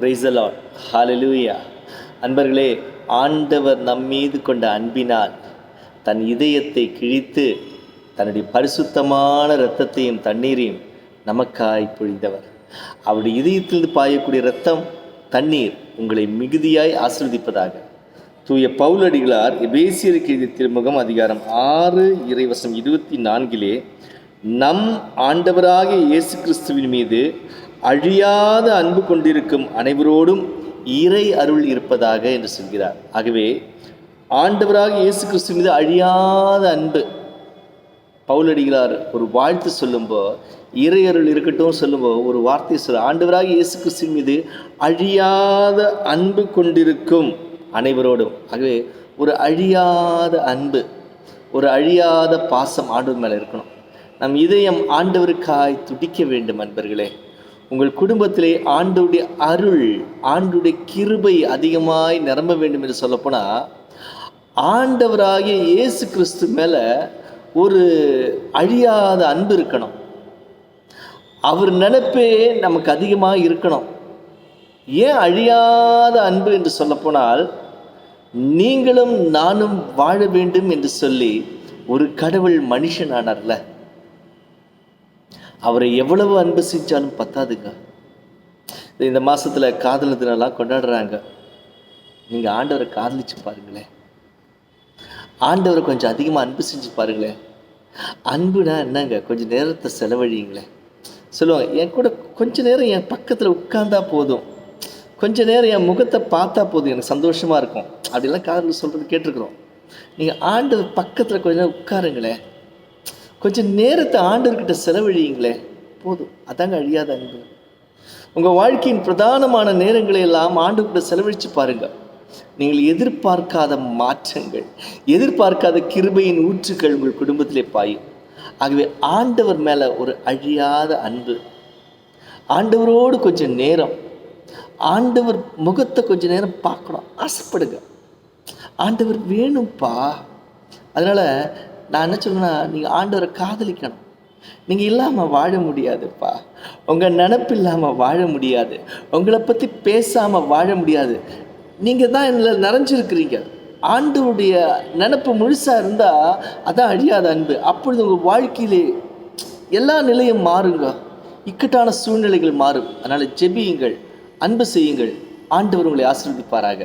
பிரைசலான் ஹாலலூயா அன்பர்களே ஆண்டவர் நம்மீது கொண்ட அன்பினால் தன் இதயத்தை கிழித்து தன்னுடைய பரிசுத்தமான இரத்தத்தையும் தண்ணீரையும் நமக்காய் பொழிந்தவர். அவருடைய இதயத்திலிருந்து பாயக்கூடிய இரத்தம் தண்ணீர் உங்களை மிகுதியாய் ஆசிர்வதிப்பதாக. தூய பவுலடிகளார் எபேசியருக்கு எழுதிய திருமுகம் அதிகாரம் ஆறு இறைவசம் இருபத்தி நான்கிலே நம் ஆண்டவராகிய இயேசு கிறிஸ்துவின் மீது அழியாத அன்பு கொண்டிருக்கும் அனைவரோடும் இறை அருள் இருப்பதாக என்று சொல்கிறார். ஆகவே ஆண்டவராக இயேசு கிறிஸ்து மீது அழியாத அன்பு. பவுலடிகளார் ஒரு வாழ்த்து சொல்லும்போ இறை அருள் இருக்கட்டும் சொல்லும்போ ஒரு வார்த்தை சொல்ல ஆண்டவராக இயேசு கிறிஸ்து மீது அழியாத அன்பு கொண்டிருக்கும் அனைவரோடும். ஆகவே ஒரு அழியாத அன்பு ஒரு அழியாத பாசம் ஆண்டவர் மேலே இருக்கணும். நம் இதயம் ஆண்டவருக்காய் துடிக்க வேண்டும் அன்பர்களே. உங்கள் குடும்பத்திலே ஆண்டுடைய அருள் ஆண்டுடைய கிருபை அதிகமாய் நிரம்ப வேண்டும் என்று சொல்லப்போனால் ஆண்டவராகிய இயேசு கிறிஸ்து மேலே ஒரு அழியாத அன்பு இருக்கணும். அவர் நினைப்பே நமக்கு அதிகமாக இருக்கணும். ஏன் அழியாத அன்பு என்று சொல்லப்போனால் நீங்களும் நானும் வாழ வேண்டும் என்று சொல்லி ஒரு கடவுள் மனுஷனானார்ல. அவரை எவ்வளவு அன்பு செஞ்சாலும் பத்தாதுங்க. இந்த மாதத்தில் காதல் தினம்லாம் கொண்டாடுறாங்க. நீங்கள் ஆண்டவரை காதலிச்சு பாருங்களேன். ஆண்டவரை கொஞ்சம் அதிகமாக அன்பு செஞ்சு பாருங்களேன். அன்புனா என்னங்க? கொஞ்சம் நேரத்தை செலவழியுங்களேன். சொல்லுவாங்க என் கூட கொஞ்ச நேரம் என் பக்கத்தில் உட்கார்ந்தா போதும். கொஞ்ச நேரம் என் முகத்தை பார்த்தா போதும். எனக்கு சந்தோஷமாக இருக்கும். அப்படிலாம் காதல் சொல்கிறது கேட்டிருக்கிறோம். நீங்கள் ஆண்டவர் பக்கத்தில் கொஞ்ச நேரம் உட்காருங்களேன். கொஞ்சம் நேரத்தை ஆண்டவர்கிட்ட செலவழியுங்களே. போதும். அதாங்க அழியாத அன்பு. உங்கள் வாழ்க்கையின் பிரதானமான நேரங்களை எல்லாம் ஆண்டுகிட்ட செலவழித்து பாருங்கள் நீங்கள் எதிர்பார்க்காத மாற்றங்கள் எதிர்பார்க்காத கிருபையின் ஊற்றுக்கள் உங்கள் குடும்பத்திலே பாயும். ஆகவே ஆண்டவர் மேலே ஒரு அழியாத அன்பு. ஆண்டவரோடு கொஞ்சம் நேரம். ஆண்டவர் முகத்தை கொஞ்சம் நேரம் பார்க்கணும். ஆசைப்படுங்க. ஆண்டவர் வேணும்ப்பா அதனால் நான் என்ன சொல்லுன்னா நீங்கள் ஆண்டவரை காதலிக்கணும். நீங்கள் இல்லாமல் வாழ முடியாதுப்பா. உங்கள் நினப்பு இல்லாமல் வாழ முடியாது. உங்களை பற்றி பேசாமல் வாழ முடியாது. நீங்கள் தான் இதில் நிறைஞ்சிருக்கிறீங்க. ஆண்டவருடைய நினப்பு முழுசாக இருந்தால் அதான் அழியாத அன்பு. அப்பொழுது உங்கள் வாழ்க்கையிலே எல்லா நிலையும் மாறுங்க. இக்கட்டான சூழ்நிலைகள் மாறும். அதனால் ஜெபியுங்கள் அன்பு செய்யுங்கள். ஆண்டவர் உங்களை ஆசீர்வதிப்பாராக.